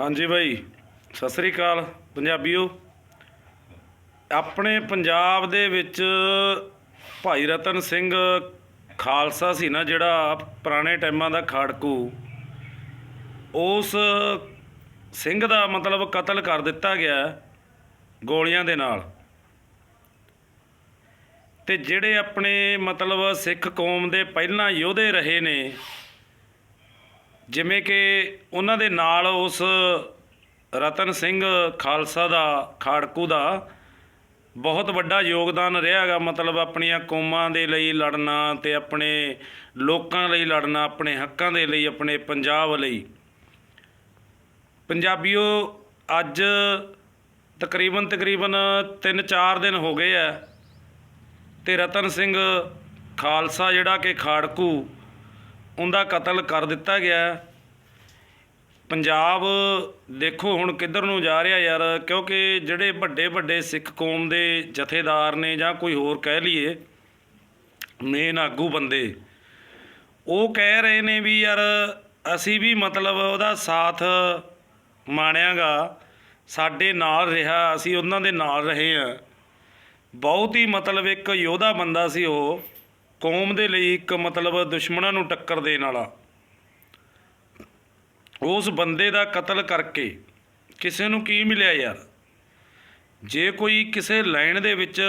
ਹਾਂਜੀ ਬਾਈ, ਸਤਿ ਸ੍ਰੀ ਅਕਾਲ ਪੰਜਾਬੀਓ। ਆਪਣੇ ਪੰਜਾਬ ਦੇ ਵਿੱਚ ਭਾਈ ਰਤਨ ਸਿੰਘ ਖਾਲਸਾ ਸੀ ਨਾ, ਜਿਹੜਾ ਪੁਰਾਣੇ ਟਾਈਮਾਂ ਦਾ ਖਾੜਕੂ। ਉਸ ਸਿੰਘ ਦਾ ਮਤਲਬ ਕਤਲ ਕਰ ਦਿੱਤਾ ਗਿਆ ਗੋਲੀਆਂ ਦੇ ਨਾਲ। ਤੇ ਜਿਹੜੇ ਆਪਣੇ ਮਤਲਬ ਸਿੱਖ ਕੌਮ ਦੇ ਪਹਿਲਾਂ ਯੋਧੇ ਰਹੇ ਨੇ ਜਿਵੇਂ ਕਿ ਉਹਨਾਂ ਦੇ ਨਾਲ ਉਸ ਰਤਨ ਸਿੰਘ ਖਾਲਸਾ ਦਾ, ਖਾੜਕੂ ਦਾ ਬਹੁਤ ਵੱਡਾ ਯੋਗਦਾਨ ਰਿਹਾ ਰਿਹਾਗਾ ਮਤਲਬ ਆਪਣੀਆਂ ਕੌਮਾਂ ਦੇ ਲਈ ਲੜਨਾ ਤੇ ਆਪਣੇ ਲੋਕਾਂ ਲਈ ਲੜਨਾ, ਆਪਣੇ ਹੱਕਾਂ ਦੇ ਲਈ, ਆਪਣੇ ਪੰਜਾਬ ਲਈ। ਪੰਜਾਬੀਓ, ਅੱਜ ਤਕਰੀਬਨ ਤਕਰੀਬਨ 3-4 ਦਿਨ ਹੋ ਗਏ ਆ ਤੇ ਰਤਨ ਸਿੰਘ ਖਾਲਸਾ ਜਿਹੜਾ ਕਿ ਖਾੜਕੂ ਉਹਦਾ ਕਤਲ ਕਰ ਦਿੱਤਾ ਗਿਆ। ਪੰਜਾਬ ਦੇਖੋ ਹੁਣ ਕਿੱਧਰ ਨੂੰ ਜਾ ਰਿਹਾ ਯਾਰ, ਕਿਉਂਕਿ ਜਿਹੜੇ ਵੱਡੇ ਵੱਡੇ ਸਿੱਖ ਕੌਮ ਦੇ ਜਥੇਦਾਰ ਨੇ ਜਾਂ ਕੋਈ ਹੋਰ ਕਹਿ ਲਈਏ ਮੇਨ ਆਗੂ ਬੰਦੇ, ਉਹ ਕਹਿ ਰਹੇ ਨੇ ਵੀ ਯਾਰ ਅਸੀਂ ਵੀ ਮਤਲਬ ਉਹਦਾ ਸਾਥ ਮਾਣਿਆਗਾ, ਸਾਡੇ ਨਾਲ ਰਿਹਾ, ਅਸੀਂ ਉਹਨਾਂ ਦੇ ਨਾਲ ਰਹੇ ਆ ਬਹੁਤ ਹੀ ਮਤਲਬ ਇੱਕ ਯੋਧਾ ਬੰਦਾ ਸੀ ਉਹ। ਕੌਮ ਦੇ ਲਈ ਇੱਕ ਮਤਲਬ ਦੁਸ਼ਮਣਾਂ ਨੂੰ ਟੱਕਰ ਦੇਣ ਵਾਲਾ। ਉਸ ਬੰਦੇ ਦਾ ਕਤਲ ਕਰਕੇ ਕਿਸੇ ਨੂੰ ਕੀ ਮਿਲਿਆ ਯਾਰ? ਜੇ ਕੋਈ ਕਿਸੇ ਲਾਈਨ ਦੇ ਵਿੱਚ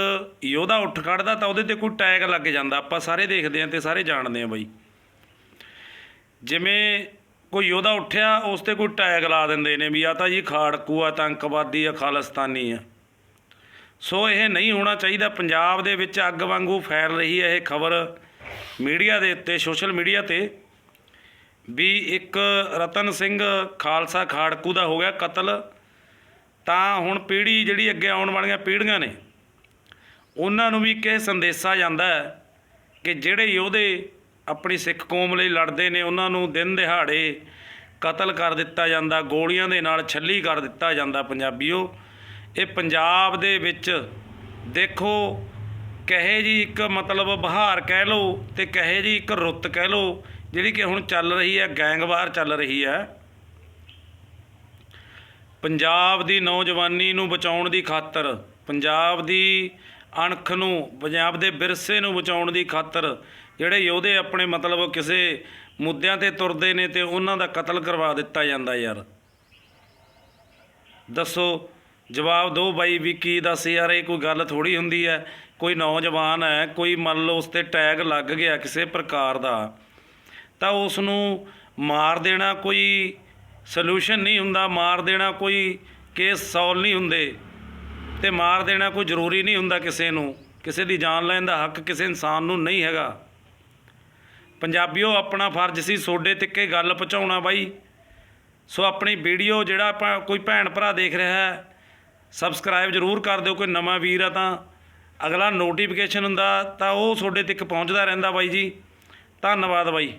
ਯੋਧਾ ਉੱਠ ਖੜਦਾ ਤਾਂ ਉਹਦੇ ਤੇ ਕੋਈ ਟੈਗ ਲੱਗ ਜਾਂਦਾ। ਆਪਾਂ ਸਾਰੇ ਦੇਖਦੇ ਆਂ ਤੇ ਸਾਰੇ ਜਾਣਦੇ ਆਂ ਬਾਈ। ਜਿਵੇਂ ਕੋਈ ਯੋਧਾ ਉੱਠਿਆ, ਉਸ ਤੇ ਕੋਈ ਟੈਗ ਲਾ ਦਿੰਦੇ ਨੇ ਵੀ ਆ ਤਾਂ ਜੀ ਖਾੜਕੂ ਆ ਆਤੰਕਵਾਦੀ ਆ, ਖਾਲਿਸਤਾਨੀ ਆ। ਸੋ ਇਹ ਨਹੀਂ ਹੋਣਾ ਚਾਹੀਦਾ। ਪੰਜਾਬ ਦੇ ਵਿੱਚ ਅੱਗ ਵਾਂਗੂ ਫੈਲ ਰਹੀ ਹੈ ਇਹ ਖਬਰ ਮੀਡੀਆ ਦੇ ਉੱਤੇ, ਸੋਸ਼ਲ ਮੀਡੀਆ ਤੇ। ਵੀ ਇੱਕ ਰਤਨ ਸਿੰਘ ਖਾਲਸਾ ਖਾੜਕੂ ਦਾ ਹੋ ਗਿਆ ਕਤਲ। ਤਾਂ ਹੁਣ ਪੀੜ੍ਹੀ ਜਿਹੜੀ ਅੱਗੇ ਆਉਣ ਵਾਲੀਆਂ ਪੀੜ੍ਹੀਆਂ ਨੇ, ਉਹਨਾਂ ਨੂੰ ਵੀ ਕਿ ਸੰਦੇਸ਼ਾ ਜਾਂਦਾ ਹੈ ਕਿ ਜਿਹੜੇ ਯੋਧੇ ਆਪਣੀ ਸਿੱਖ ਕੌਮ ਲਈ ਲੜਦੇ ਨੇ, ਉਹਨਾਂ ਨੂੰ ਦਿਨ ਦਿਹਾੜੇ ਕਤਲ ਕਰ ਦਿੱਤਾ ਜਾਂਦਾ, ਗੋਲੀਆਂ ਦੇ ਨਾਲ ਛੱਲੀ ਕਰ ਦਿੱਤਾ ਜਾਂਦਾ ਪੰਜਾਬੀਓ। ਇਹ ਪੰਜਾਬ ਦੇ ਵਿੱਚ ਦੇਖੋ, ਕਹੇ ਜੀ ਇੱਕ ਮਤਲਬ ਬਹਾਰ ਕਹਿ ਲਓ ਤੇ ਕਹੇ ਜੀ ਇੱਕ ਰੁੱਤ ਕਹਿ ਲਓ, ਜਿਹੜੀ ਕਿ ਹੁਣ ਚੱਲ ਰਹੀ ਹੈ, ਗੈਂਗਵਾਰ ਚੱਲ ਰਹੀ ਹੈ। ਪੰਜਾਬ ਦੀ ਨੌਜਵਾਨੀ ਨੂੰ ਬਚਾਉਣ ਦੀ ਖਾਤਰ, ਪੰਜਾਬ ਦੀ ਅਣਖ ਨੂੰ, ਪੰਜਾਬ ਦੇ ਵਿਰਸੇ ਨੂੰ ਬਚਾਉਣ ਦੀ ਖਾਤਰ, ਜਿਹੜੇ ਯੋਧੇ ਆਪਣੇ ਮਤਲਬ ਕਿਸੇ ਮੁੱਦਿਆਂ ਤੇ ਤੁਰਦੇ ਨੇ ਤੇ ਉਹਨਾਂ ਦਾ ਕਤਲ ਕਰਵਾ ਦਿੱਤਾ ਜਾਂਦਾ ਯਾਰ। ਦੱਸੋ ਜਵਾਬ ਦਿਓ ਬਾਈ ਵੀ ਕੀ ਦੱਸ ਯਾਰ ਇਹ ਕੋਈ ਗੱਲ ਥੋੜੀ ਹੁੰਦੀ ਹੈ। ਕੋਈ ਨੌਜਵਾਨ ਹੈ, ਕੋਈ ਮੰਨ ਲਓ ਉਸ ਤੇ ਟੈਗ ਲੱਗ ਗਿਆ ਕਿਸੇ ਪ੍ਰਕਾਰ ਦਾ, ਤਾਂ ਉਸ ਨੂੰ ਮਾਰ ਦੇਣਾ ਕੋਈ ਸੋਲੂਸ਼ਨ ਨਹੀਂ ਹੁੰਦਾ, ਮਾਰ ਦੇਣਾ ਕੋਈ ਕੇਸ ਸੋਲਵ ਨਹੀਂ ਹੁੰਦੇ, ਤੇ ਮਾਰ ਦੇਣਾ ਕੋਈ ਜ਼ਰੂਰੀ ਨਹੀਂ ਹੁੰਦਾ ਕਿਸੇ ਨੂੰ। ਕਿਸੇ ਦੀ ਜਾਨ ਲੈਣ ਦਾ ਹੱਕ ਕਿਸੇ ਇਨਸਾਨ ਨੂੰ ਨਹੀਂ ਹੈਗਾ। ਪੰਜਾਬੀਓ, ਆਪਣਾ ਫਰਜ਼ ਸੀ ਸੋਡੇ ਤੱਕੇ ਗੱਲ ਪਹੁੰਚਾਉਣਾ ਬਾਈ। ਸੋ ਆਪਣੀ ਵੀਡੀਓ ਜਿਹੜਾ ਆਪਾਂ ਕੋਈ ਭੈਣ ਭਰਾ ਦੇਖ ਰਿਹਾ ਹੈ ਸਬਸਕ੍ਰਾਈਬ ਜ਼ਰੂਰ ਕਰ ਦਿਓ, ਕੋਈ ਨਵਾਂ ਵੀਰ ਆ ਤਾਂ। ਅਗਲਾ ਨੋਟੀਫਿਕੇਸ਼ਨ ਹੁੰਦਾ ਤਾਂ ਉਹ ਤੁਹਾਡੇ ਤੱਕ ਪਹੁੰਚਦਾ ਰਹਿੰਦਾ ਬਾਈ ਜੀ। ਧੰਨਵਾਦ ਬਾਈ।